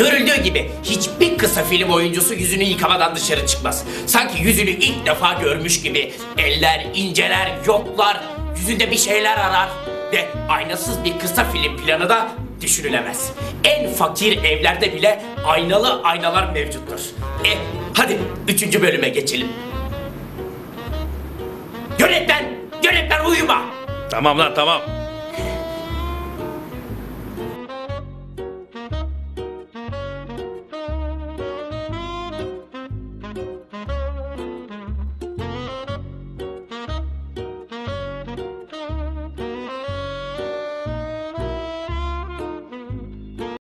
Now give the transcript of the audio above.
Görüldüğü gibi hiçbir kısa film oyuncusu yüzünü yıkamadan dışarı çıkmaz. Sanki yüzünü ilk defa görmüş gibi eller inceler, yoklar, yüzünde bir şeyler arar ve aynasız bir kısa film planı da düşünülemez. En fakir evlerde bile aynalı aynalar mevcuttur. E hadi üçüncü bölüme geçelim. Yönetmen, yönetmen uyuma. Tamam lan tamam.